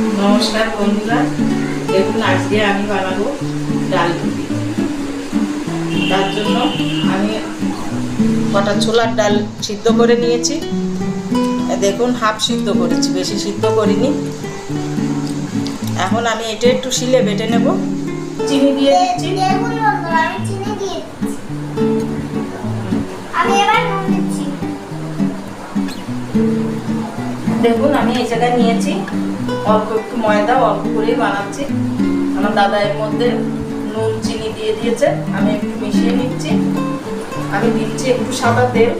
নমস্কার বন্ধুরা, দেখুন আজকে আমি বানাবো ডাল রুটি। তার জন্য আমি কটা ছোলার ডাল সিদ্ধ করে নিয়েছি। দেখুন হাফ সিদ্ধ করেছি, বেশি সিদ্ধ করিনি। এখন আমি এটা একটু শিলে বেটে নেব। চিনি দিয়ে দিচ্ছি। আমি এবার দেখুন আমি এই জায়গায় নিয়েছি। অল্প একটু ময়দা অল্প করেই বানাচ্ছি। আমার দাদা এর মধ্যে নুন চিনি দিয়ে দিয়েছে। আমি একটু মিশিয়ে নিচ্ছি। আমি দিচ্ছি একটু সাদা তেল।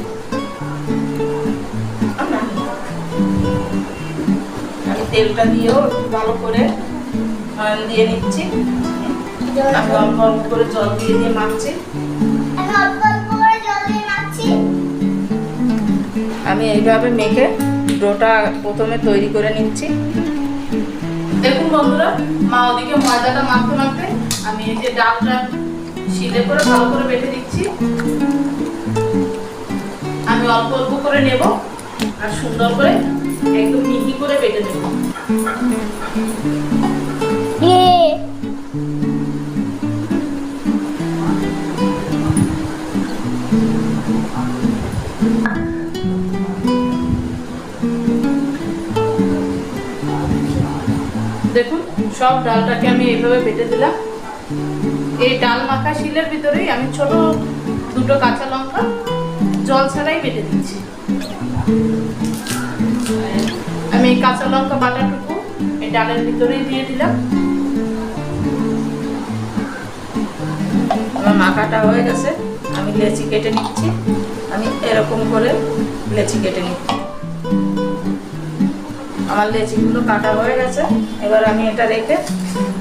আমি তেলটা দিয়েও একটু ভালো করে দিয়ে নিচ্ছি। আমি অল্প অল্প করে জল দিয়ে দিয়ে মাখছি। আমি এইভাবে মেখে ডোটা প্রথমে তৈরি করে নিচ্ছি। দেখুন বন্ধুরা, মা ওদিকে ময়দাটা মাখতে মাখতে আমি এই যে ডালটা শিলে করে ভালো করে বেটে দিচ্ছি আমি অল্প অল্প করে নেব আর সুন্দর করে একদম মিহি করে বেটে নেব। দেখুন, সব ডালটাকে আমি এইভাবে বেটে দিলাম। এই ডাল মাখা শিলের ভিতরেই আমি ছোট দুটো কাঁচা লঙ্কা জল ছাড়াই বেটে দিচ্ছি। আমি এই কাঁচা লঙ্কা বাটাটুকু এই ডালের ভিতরেই দিয়ে দিলাম। আমার মাখাটা হয়ে গেছে। আমি লেচি কেটে নিচ্ছি। আমি এরকম করে লেচি কেটে নিচ্ছি। আমার লেচিগুলো কাটা হয়ে গেছে। এবার আমি এটা রেখে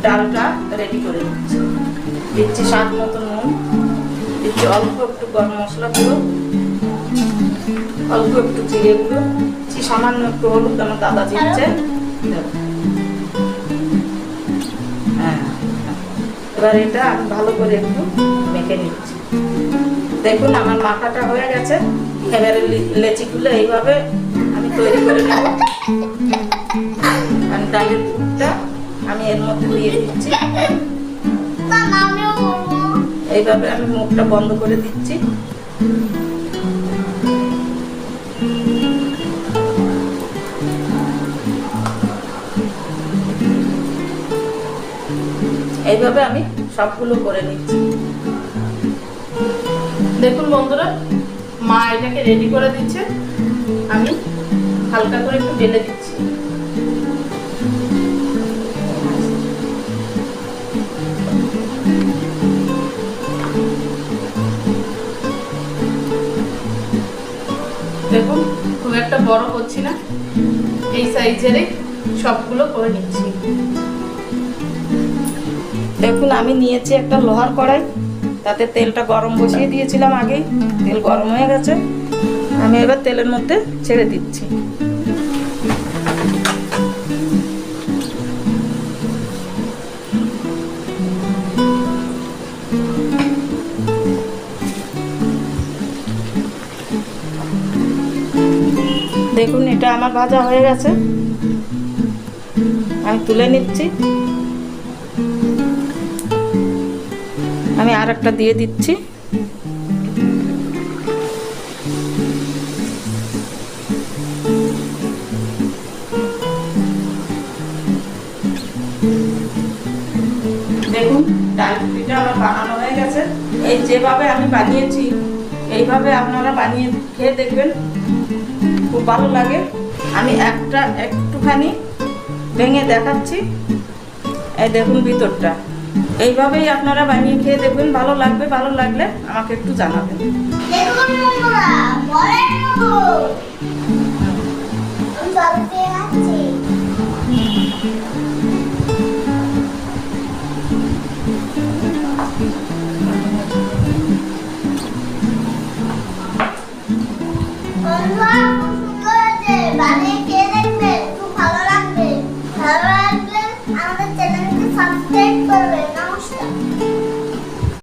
ডালটা রেডি করে নিচ্ছি। দিচ্ছি স্বাদ মতো নুন। দিচ্ছি অল্প একটু গরম মশলা গুঁড়ো। অল্প একটু জিরে গুঁড়ো। দিচ্ছি সামান্য একটু হলুদ আমার দাদা দিচ্ছে হ্যাঁ। এবার এটা আমি ভালো করে একটু মেখে নিচ্ছি। দেখুন আমার মাখাটা হয়ে গেছে। এবারে লেচিগুলো এইভাবে তৈরি করে নেব ডালের পুরটা আমি এর মধ্যে দিয়ে দিচ্ছি এইভাবে আমি মুখটা বন্ধ করে দিচ্ছি এইভাবে আমি সবগুলো করে নিচ্ছি দেখুন বন্ধুরা, মা এটাকে রেডি করে দিচ্ছে। আমি হালকা করে একটু ঢেলে দিচ্ছি। দেখুন খুব একটা বড় করছি না। এই সাইজেরই সবগুলো করে নিচ্ছি। দেখুন, আমি নিয়েছি একটা লোহার কড়াই। তাতে তেলটা গরম বসিয়ে দিয়েছিলাম আগে। তেল গরম হয়ে গেছে। আমি এবার তেলের মধ্যে ছেড়ে দিচ্ছি। দেখুন, এটা আমার ভাজা হয়ে গেছে। আমি তুলে নিচ্ছি। আমি আর একটা দিয়ে দিচ্ছি। বানানো হয়ে গেছে। এই যেভাবে আমি বানিয়েছি, এইভাবে আপনারা বানিয়ে খেয়ে দেখবেন। খুব ভালো লাগে। আমি একটা একটুখানি ভেঙে দেখাচ্ছি। এই দেখুন ভিতরটা। এইভাবেই আপনারা বানিয়ে খেয়ে দেখবেন। ভালো লাগবে, ভালো লাগলে আমাকে একটু জানাবেন। Thank you. 嗯。